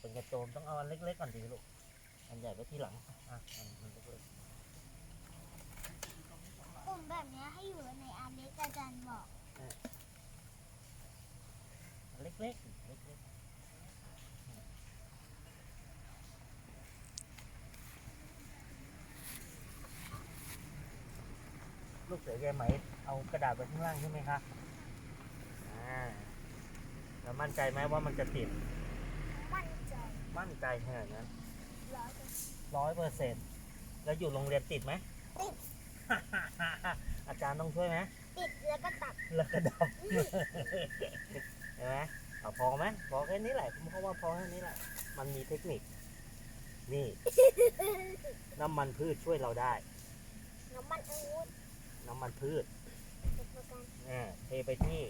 เป็นกระโจมต้องเอาอันเล็กๆก่อนดีลูก อันใหญ่ไว้ที่หลัง อะมันมันจะเปิดกลุ่มแบบเนี้ยให้อยู่ในอาเล็กอาจารย์บอก อันเล็กๆ เล็กๆ ลูกเสือใยไหม เอากระดาษไว้ข้างล่างใช่ไหมคะ อ่า แล้วมั่นใจไหมว่ามันจะติดมั่นใจ มั่นใจขนาดนั้นร้อยเปอร์เซ็นต์ร้อยเปอร์เซ็นต์แล้วอยู่โรงเรียนติดไหมติด อาจารย์ต้องช่วยไหมติดแล้วก็ตัดแล้วก็ดับเห็นไหมเอาพอไหมพอแค่นี้แหละเพราะว่าพอแค่นี้แหละ มันมีเทคนิค นี่ น้ำมันพืชช่วยเราได้ น้ำมันองุ่นน้ำมันพืชเป็นประกันอ่าเทไปที่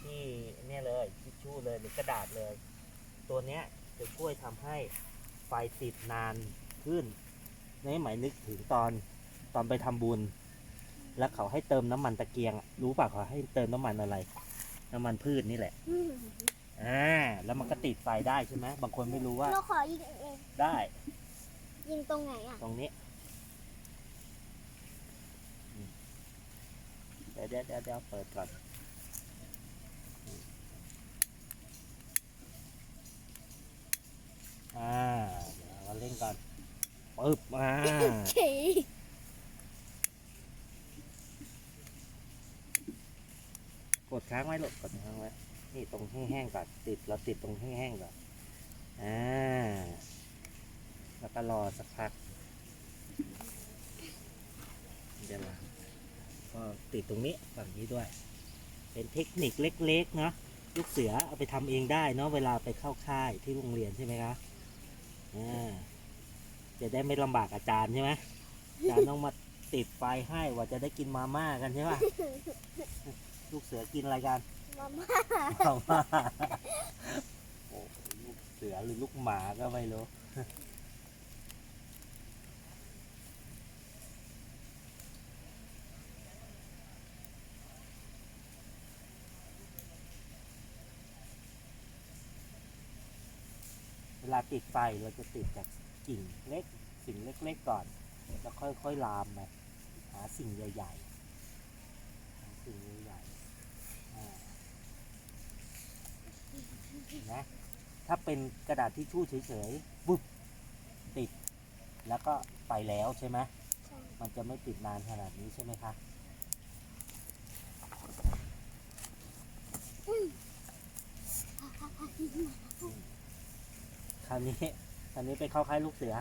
ที่เนี่ยเลยทิชชู่เลยหรือกระดาษเลย ตัวเนี้ย จะช่วยทำให้ไฟติดนานขึ้นนี่หมายนึกถึงตอนตอนไปทำบุญ แล้วเขาให้เติมน้ำมันตะเกียงอะรู้ป่ะเขาให้เติมน้ำมันอะไร น้ำมันพืชนี่แหละอืมอ่าแล้วมันก็ติดไฟได้ใช่ไหมบางคนไม่รู้ว่าเราขอยิงเองได้ยิงตรงไหนอะ ตรงนี้อืมเดี๋ยวเดี๋ยวเดี๋ยวเดี๋ยวเปิดก่อนอืมอ่า เดี๋ยวเราเล่นก่อน ปึ๊บอ่ากดค้างไว้ลูกกดค้างไว้ นี่ตรงแห้งๆก่อนติดเราติดตรงแห้งๆก่อนอ่าแล้วก็รอสักพักเดี๋ยวนะก็ติดตรงนี้ฝั่งนี้ด้วย เป็นเทคนิคเล็กๆเนาะลูกเสือเอาไปทำเองได้เนาะเวลาไปเข้าค่ายที่โรงเรียนใช่ไหมคะ จะได้ไม่ลำบากอาจารย์ใช่ไหมอาจารย์ต้องมาติดไฟให้ว่าจะได้กินมาม่ากันใช่ปะลูกเสือกินอะไรกันมาม่ามาม่าโอ้ลูกเสือหรือลูกหมาก็ไม่รู้เวลาติดไฟเราจะติดจาก กิ่งเล็ก สิ่งเล็กๆก่อน แล้วค่อยๆลามไปหาสิ่งใหญ่ๆหาสิ่งใหญ่ๆอ่าเห็นะถ้าเป็นกระดาษทิชชู่เฉยๆปุ๊บติด แล้วก็ไปแล้วใช่ไหมใช่มันจะไม่ติดนานขนาดนี้ใช่ไหมคะคราวนี้ คราวนี้ไปเข้าค่ายลูกเสือ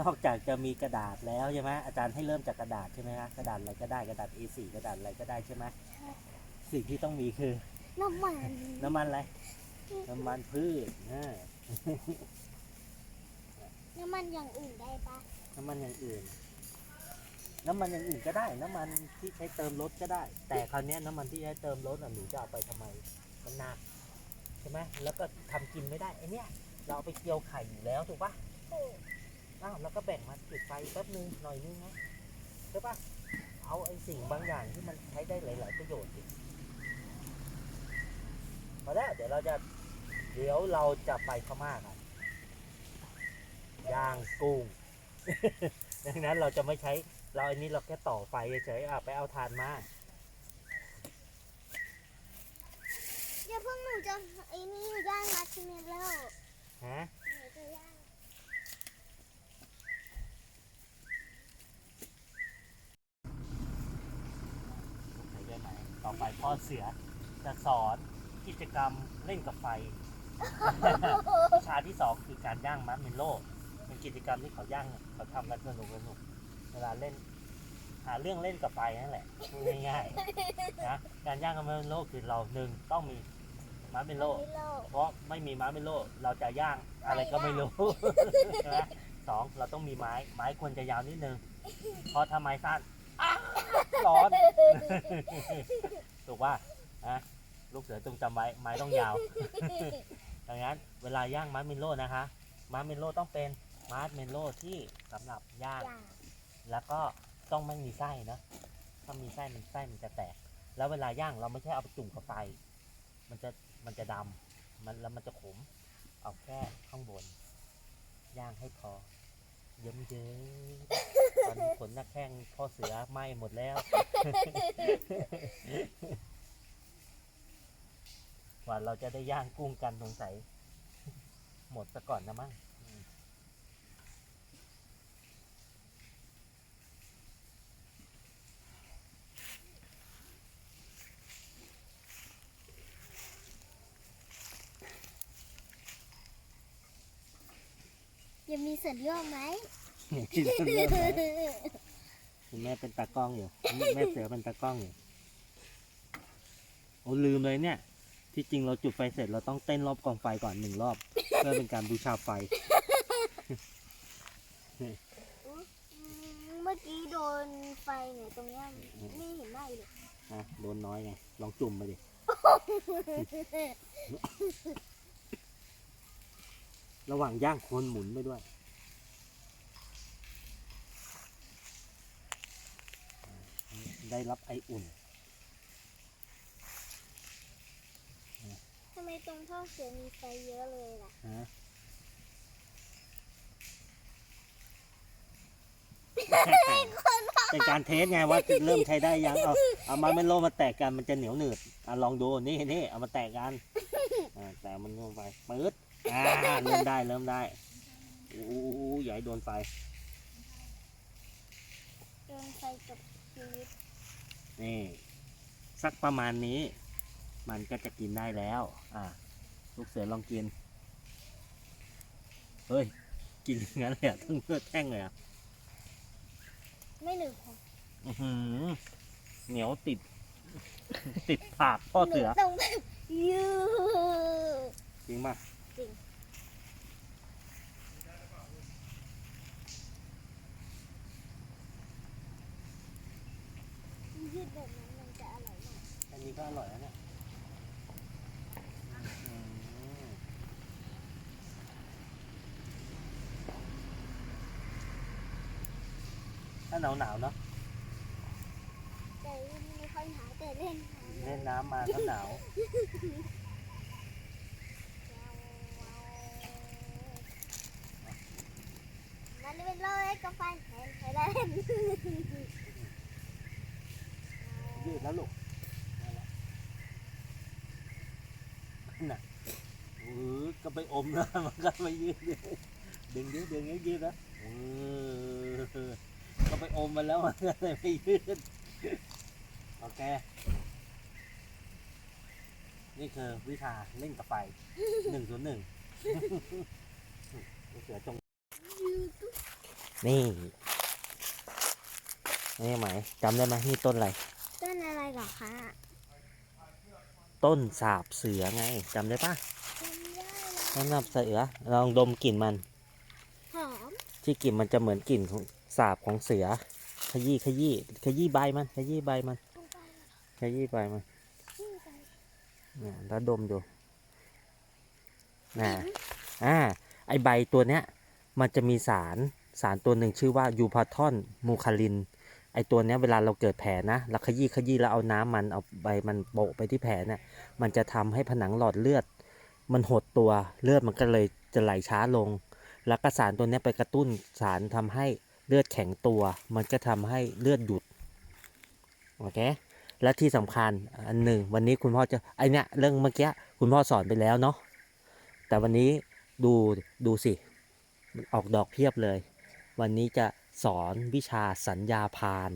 นอกจากจะมีกระดาษแล้วใช่ไหมอาจารย์ให้เริ่มจากกระดาษใช่ไหมคะกระดาษอะไรก็ได้กระดาษ A4 กระดาษอะไรก็ได้ใช่ไหมสิ่งที่ต้องมีคือ น้ำมัน น้ำมันอะไร น้ำมันพืชนะน้ำมันอย่างอื่นได้ปะน้ำมันอย่างอื่น น้ำมันอย่างอื่นก็ได้ น้ำมันที่ใช้เติมรถก็ได้ แต่คราวเนี้ยน้ำมันที่ใช้เติมรถอะหนูจะเอาไปทำไม มันหนักใช่ไหมแล้วก็ทำกินไม่ได้ไอเนี้ย เราไปเจียวไข่อยู่แล้วถูกปะโอ้าวแล้วก็แบ่งมาจุดไฟแป๊บนึงหน่อยนึงนะใช่ปะเอาไอ้สิ่งบางอย่างที่มันใช้ได้หลาย ๆ ประโยชน์สิพอแล้วเดี๋ยวเราจะเดี๋ยวเราจะไปพม่ากันย่างกุ้ง ดังนั้นเราจะไม่ใช้เราอันนี้เราแค่ต่อไฟเฉยๆอะไปเอาถ่านมาเดี๋ยวเพิ่งหนูจะไอ้นี่ย่างมาชิเมโร่ ฮะหนูจะย่างใส่ได้ไหมต่อไปพ่อเสือจะสอนกิจกรรมเล่นกับไฟ วิชาที่สองคือการย่างมัดเมนโลเป็นกิจกรรมที่เขาย่างเขาทำกันสนุกสนุกเวลาเล่น หาเรื่องเล่นกับไฟนั่นแหละพูดง่ายๆนะการย่างมัดเมนโลคือเราหนึ่งต้องมี มัดเมนโลมิโลเพราะไม่มีมัดเมนโลเราจะย่างอะไรก็ไม่รู้ ใช่ไหมสองเราต้องมีไม้ ไม้ควรจะยาวนิดนึง เพราะถ้าไม้สั้นอ้าวร้อน ถูกว่านะลูกเสือจงจำไว้ ไม้ต้องยาว ดังนั้นเวลาย่างมัดเมนโลนะคะมัดเมนโลต้องเป็นมัดเมนโลที่สำหรับย่างย่าง แล้วก็ต้องไม่มีไส้นะ ถ้ามีไส้มันไส้มันจะแตก แล้วเวลาย่างเราไม่ใช่เอาไปจุ่มกับไฟ มันจะ มันจะดำมันแล้วมันจะขม เอาแค่ข้างบน ย่างให้พอ เยิ้มเยิ้มตอนนี้ขนหน้าแข้งพ่อเสือไหม้หมดแล้ว กว่าเราจะได้ย่างกุ้งกันสงสัยหมดซะก่อนนะมั้ง อืมยังมีส่วนร่วมไหมคิดว่าเรื่องไหนคุณแม่เป็นตากล้องอยู่แม่เสือเป็นตากล้องอยู่โอ้ลืมเลยเนี่ย ที่จริงเราจุดไฟเสร็จเราต้องเต้นรอบกองไฟก่อนหนึ่งรอบ เพื่อเป็นการบูชาไฟอืมเมื่อกี้โดนไฟเนี่ยตรงเนี้ยไม่เห็นได้เลยนะโดนน้อยไงลองจุ่มไปดิระหว่างย่างโคนหมุนไปด้วย ได้รับไออุ่นทำไมตรงท่อเสือมีไฟเยอะเลยล่ะฮะเป็นการเทสไงว่าเริ่มใช้ได้ยังเอาเอามาเมนโลมาแตกกันมันจะเหนียวหนืดอะลองดูนี่นี่เอามาแตกกันอ่าแต่มันลงไปปื๊ดอ่าเริ่มได้เริ่มได้อู้อู้อย่าให้โดนไฟโดนไฟกับชีวิต นี่สักประมาณนี้ มันก็จะกินได้แล้ว อ่าลูกเสือลองกิน เฮ้ย กินอย่างนั้นเลยอะทั้งเลือดแท่งเลยอะไม่หนึ่งพออื้อหือเหนียวติด ติดปากพ่อเสือ หนูต้องแบบยืด จริงป่ะ จริง ยืดแบบนั้นมันจะอร่อยมาก อันนี้ ก็อร่อยแล้วเนี่ยถ้าหนาวหนาวๆเนาะแต่ไม่ค่อยหาแต่เล่นเล่นน้ำมาก็หนาว นั่นเป็นเลยกาแฟแทนไปเล่น ยืดแล้วลูกนั่นแหละ น่ะเออก็ไปอมนะมันก็ไปยืดดึงยืดดึงยืดยืดนะเออก็ไปอมมาแล้วมันก็เลยไม่ยืดโอเค นี่คือวิชาเล่นกับไฟหนึ่งศูนย์หนึ่งเสือจงนี่ นี่ไหมจำได้ไหมนี่ต้นอะไร ต้นอะไรเหรอคะ ต้นสาบเสือไงจำได้ปะจำได้ต้นสาบเสือลองดมกลิ่นมัน หอม ที่กลิ่นมันจะเหมือนกลิ่นของสาบของเสือ ขยี้ขยี้ขยี้ใบมัน ขยี้ใบมันลงไปขยี้ใบมันนี่ไปเนี่ยแล้วดมดูน่ะอ่าไอใบตัวเนี้ยมันจะมีสารสารตัวหนึ่งชื่อว่ายูพาทอนมูคาลิน ไอตัวเนี้ยเวลาเราเกิดแผลนะเราขยี้ขยี้แล้วเอาน้ำมันเอาใบมันโปะไปที่แผลเนี่ยมันจะทำให้ผนังหลอดเลือด มันหดตัวเลือดมันก็เลยจะไหลช้าลง แล้วก็สารตัวเนี้ยไปกระตุ้นสารทำให้เลือดแข็งตัว มันก็ทำให้เลือดหยุดโอเคและที่สำคัญอันหนึ่งวันนี้คุณพ่อจะไอเนี้ยเรื่องเมื่อกี้คุณพ่อสอนไปแล้วเนาะแต่วันนี้ดูดูสิออกดอกเพียบเลย วันนี้จะ สอนวิชาสัญญาพาน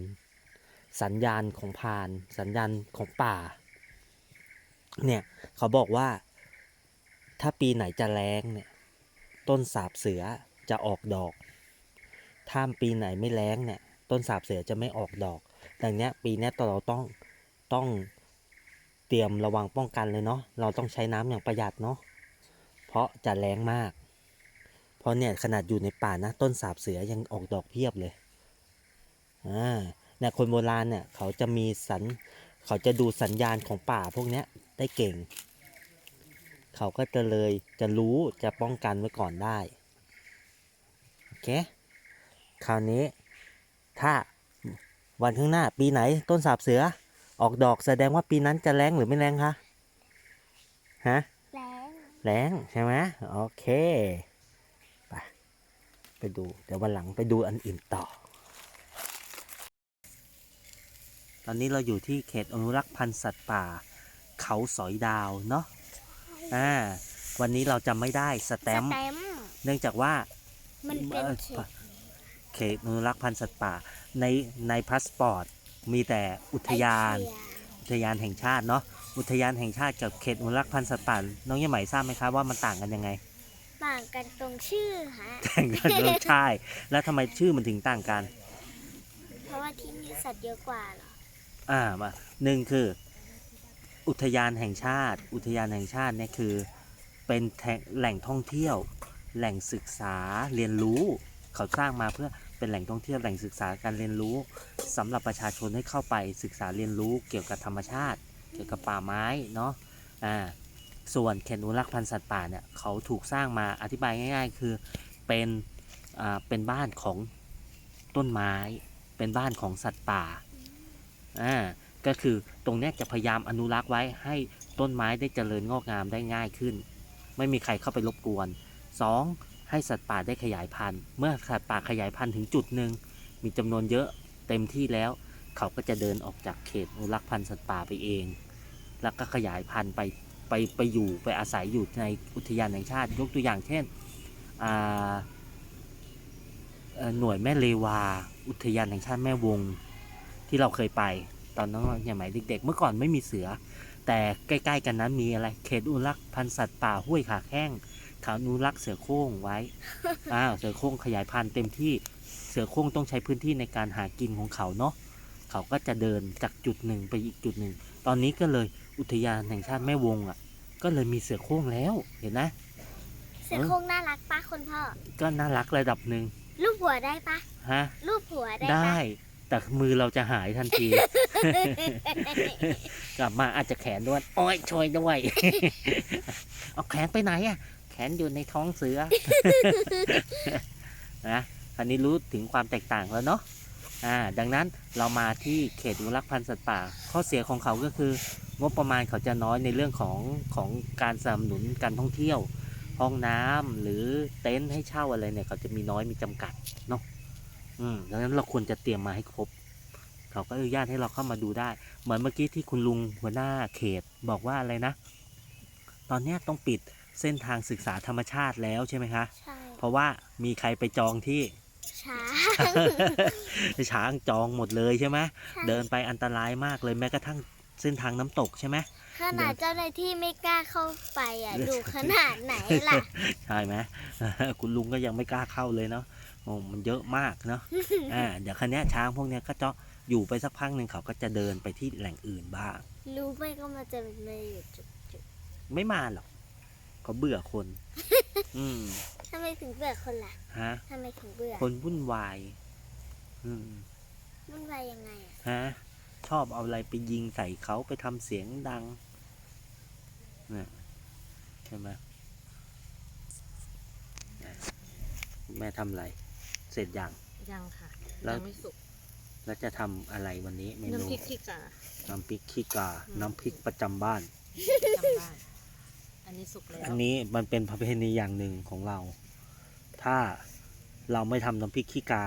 สัญญาณของพาน สัญญาณของป่า เนี่ยเขาบอกว่า ถ้าปีไหนจะแล้งเนี่ยต้นสาบเสือจะออกดอก ถ้าปีไหนไม่แล้งเนี่ยต้นสาบเสือจะไม่ออกดอก ดังนี้ปีนี้เราต้องต้องเตรียมระวังป้องกันเลยเนาะ เราต้องใช้น้ำอย่างประหยัดเนาะ เพราะจะแรงมาก เพราะเนี่ยขนาดอยู่ในป่านะต้นสาบเสือยังออกดอกเพียบเลยอ่าเนี่ยคนโบราณเนี่ยเขาจะมีสัญเขาจะดูสัญญาณของป่าพวกเนี้ยได้เก่ง เขาก็จะเลยจะรู้จะป้องกันไว้ก่อนได้โอเคคราวนี้ถ้าวันข้างหน้าปีไหนต้นสาบเสือออกดอกแสดงว่าปีนั้นจะแรงหรือไม่แรงคะฮะแรงแรงใช่ไหมโอเคไป ไปดู เดี๋ยววันหลังไปดูอันอื่นต่อ ตอนนี้เราอยู่ที่เขตอนุรักษ์พันธุ์สัตว์ป่า เขาสอยดาวเนาะอ่าวันนี้เราจะไม่ได้สแตมป์สแตมป์เนื่องจากว่ามันเป็นเอ่อเขตเขตอนุรักษ์พันธุ์สัตว์ป่า ในในพาสปอร์ตมีแต่อุทยานไอเดียอุทยานแห่งชาติเนาะอุทยานแห่งชาติกับเขตอนุรักษ์พันธุ์สัตว์ป่าน้องยี่ไหมทราบไหมครับว่ามันต่างกันยังไง ต่างกันตรงชื่อฮะต่างกันเรื่องใช่แล้วทำไมชื่อมันถึงต่างกัน เพราะว่าที่นี่สัตว์เยอะกว่าเหรออ่ามาหนึ่งคือ อุทยานแห่งชาติ อุทยานแห่งชาติเนี่ยคือ เป็นแทแหล่งท่องเที่ยว แหล่งศึกษาเรียนรู้ เขาสร้างมาเพื่อเป็นแหล่งท่องเที่ยวแหล่งศึกษาการเรียนรู้สำหรับประชาชนให้เข้าไปศึกษาเรียนรู้เกี่ยวกับธรรมชาติ เกี่ยวกับป่าไม้เนาะอ่า ส่วนเขตอนุรักษ์พันธุ์สัตว์ป่าเนี่ยเขาถูกสร้างมาอธิบายง่าย ๆ คือเป็นเป็นบ้านของต้นไม้ เป็นบ้านของสัตว์ป่าอ่าก็คือตรงนี้จะพยายามอนุรักษ์ไว้ให้ต้นไม้ได้เจริญงอกงามได้ง่ายขึ้น ไม่มีใครเข้าไปรบกวน 2. ให้สัตว์ป่าได้ขยายพันธุ์ เมื่อสัตว์ป่าขยายพันธุ์ถึงจุดหนึ่งมีจำนวนเยอะเต็มที่แล้ว เขาก็จะเดินออกจากเขตอนุรักษ์พันธุ์สัตว์ป่าไปเอง แล้วก็ขยายพันธุ์ไป ไปไปอยู่ไปอาศัยอยู่ในอุทยานแห่งชาติ ยกตัวอย่างเช่นหน่วยแม่เลวา อุทยานแห่งชาติแม่วงที่เราเคยไป ตอนนั้นสมัยเด็กๆ เมื่อก่อนไม่มีเสือ แต่ใกล้ๆกันนั้นมีอะไร เขตอุรักษ์พันธุ์สัตว์ป่าห้วยขาแข้งเขาอนุรักษ์เสือโคร่งไว้อ้าวเสือโคร่งขยายพันธุ์เต็มที่เสือโคร่งต้องใช้พื้นที่ในการหากินของเขาเนาะเขาก็จะเดินจากจุดหนึ่งไปอีกจุดหนึ่ง ตอนนี้ก็เลย อุทยานแห่งชาติแม่วงอะ ก็เลยมีเสือโคร่งแล้วเห็นนะ เสือโคร่งน่ารักปะคุณพ่อ ก็น่ารักระดับหนึ่งรูปหัวได้ปะฮะรูปหัวได้ได้ปะแต่มือเราจะหายทันที กลับมาอาจจะแขนด้วยโอ้ยช่วยด้วย เอาแขนไปไหนอะ แขนอยู่ในท้องเสือนะอันนี้รู้ถึงความแตกต่างแล้วเนาะอ่า ดังนั้นเรามาที่เขตอนุรักษ์พันธุ์สัตว์ป่า ข้อเสียของเขาก็คือ งบประมาณเขาจะน้อยในเรื่องของของการสนับสนุนการท่องเที่ยว ห้องน้ำหรือเต็นท์ให้เช่าอะไรเนี่ย เขาจะมีน้อยมีจำกัดเนาะอืมดังนั้นเราควรจะเตรียมมาให้ครบ เขาก็อนุญาตให้เราเข้ามาดูได้ เหมือนเมื่อกี้ที่คุณลุงหัวหน้าเขตบอกว่าอะไรนะ ตอนเนี้ยต้องปิดเส้นทางศึกษาธรรมชาติแล้วใช่ไหมคะใช่เพราะว่ามีใครไปจองที่ช้าช้างจองหมดเลยใช่ไหมใช่เดินไปอันตรายมากเลยแม้กระทั่ง เส้นทางน้ำตกใช่ไหมขนาดเจ้าหน้าที่ไม่กล้าเข้าไปอะดูขนาดไหนล่ะ ใช่ไหมคุณลุงก็ยังไม่กล้าเข้าเลยเนาะโอ้มันเยอะมากเนาะอ่าเดี๋ยวคันนี้ยช้างพวกเนี้ยก็จะอยู่ไปสักพักหนึ่งเขาก็จะเดินไปที่แหล่งอื่นบ้าง รู้ไหมก็มาจะเป็นมาอยู่จุดจุดไม่มาหรอกเขาเบื่อคน อืมทำไมถึงเบื่อคนล่ะฮะทำไมถึงเบื่อ คนวุ่นวาย อืมมันวายยังไงอะฮะ ชอบเอาอะไรไปยิงใส่เขาไปทำเสียงดังเนี่ยใช่ไหมเนี่ยแม่ทำอะไร เสร็จยัง ยังค่ะ แล้วยังไม่สุก แล้วจะทำอะไรวันนี้เมนูน้ำพริกขี้กา น้ำพริกขี้กาอืมน้ำพริกประจำบ้าน จำได้อันนี้สุกแล้วอันนี้มันเป็นประเพณีอย่างหนึ่งของเรา ถ้าเราไม่ทำน้ำพริกขี้กา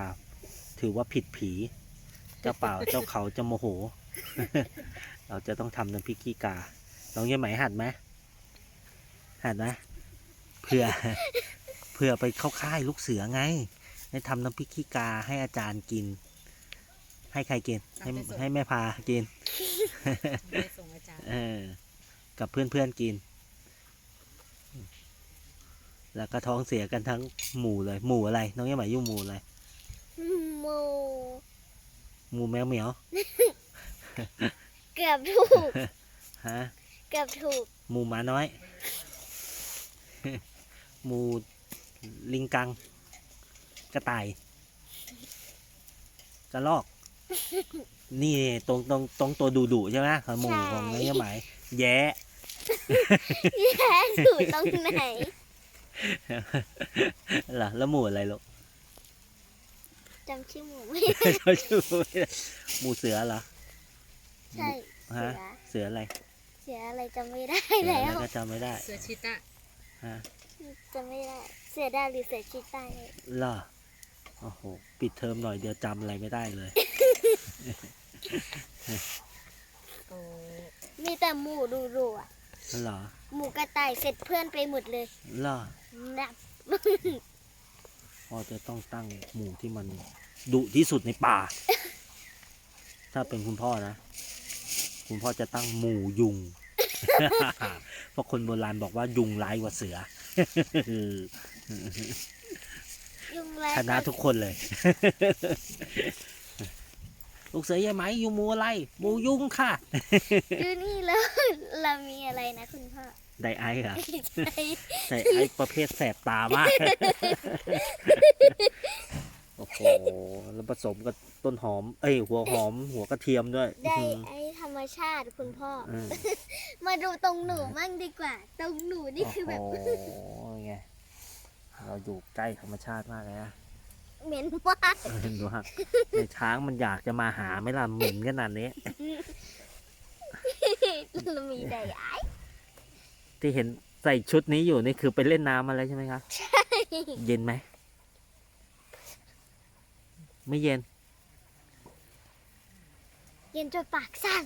ถือว่าผิดผี เจ้าเป่าเจ้าเขาจะโมโห เราจะต้องทำน้ำพริกขี้กาน้องยังไหมหัดไหมหัดไหมเพื่อเพื่อไปเข้าค่ายลูกเสือไง ให้ทำน้ำพริกขี้กาให้อาจารย์กิน ให้ใครกินให้ให้แม่พากินไม่ได้ส่งอาจารย์เออกับเพื่อนๆกิน แล้วก็ท้องเสียกันทั้งหมู่เลย หมู่อะไร น้องยังหมายยุ่งหมู่อะไรโมห มู่แมวเหมียว เกือบถูก ฮะ เกือบถูก หมู่หมาน้อย หมู่ลิงกัง กระต่าย กระลอก นี่ตรงตรงตรงตัวดุดุๆใช่ไหมหมู่ของน้องยังหมาย แย้แย่ถูกตรงไหน เหรอแล้วหมู่อะไรลูก จำชื่อหมูไม่เขาชื่อไม่ได้หมู่เสือเหรอใช่ฮะเสือเสืออะไร เสืออะไรจำไม่ได้เสือแล้อะไรวก็จำไม่ได้ เสือชิตะฮะจะไม่ได้ เสียดายหรือเสียชีตายเลยล่ะโอ้โหปิดเทอมหน่อยเดียวจำอะไรไม่ได้เลยโอ้มีแต่หมูดูรูอะเหรอ หมูกระต่ายเสร็จเพื่อนไปหมดเลยล่ะนับ พ่อจะต้องตั้งหมู่ที่มันดุที่สุดในป่า ถ้าเป็นคุณพ่อนะ คุณพ่อจะตั้งหมู่ยุง เพราะคนโบราณบอกว่ายุงร้ายกว่าเสือยุงไรชนะทุกคนเลย ลูกเสือใหญ่ไหมอยู่หมูอะไรหมูยุงค่ะ ดูนี่แล้วเรามีอะไรนะคุณพ่อ ไดไอซ์เหรอใช่ไดไอซ์ประเภทแสบตามาก โอ้โห แล้วผสมกับต้นหอม เอ้ย หัวหอม หัวกระเทียมด้วย ได้อืมไอ้ธรรมชาติคุณพ่ออืมมาดูตรงหนูมั่งดีกว่า ตรงหนูนี่คือแบบ โอ้โหไง เราอยู่ใกล้ธรรมชาติมากเลยนะเหม็นมากเห็นดูฮะในช้างมันอยากจะมาหาไหม่ล่ะเหม็นขนาดนี้เรามีแต่ไอ้ ที่เห็นใส่ชุดนี้อยู่นี่คือไปเล่นน้ำมาแล้วใช่ไหมครับเย็นไหม ไม่เย็น เย็นจนปากสั่น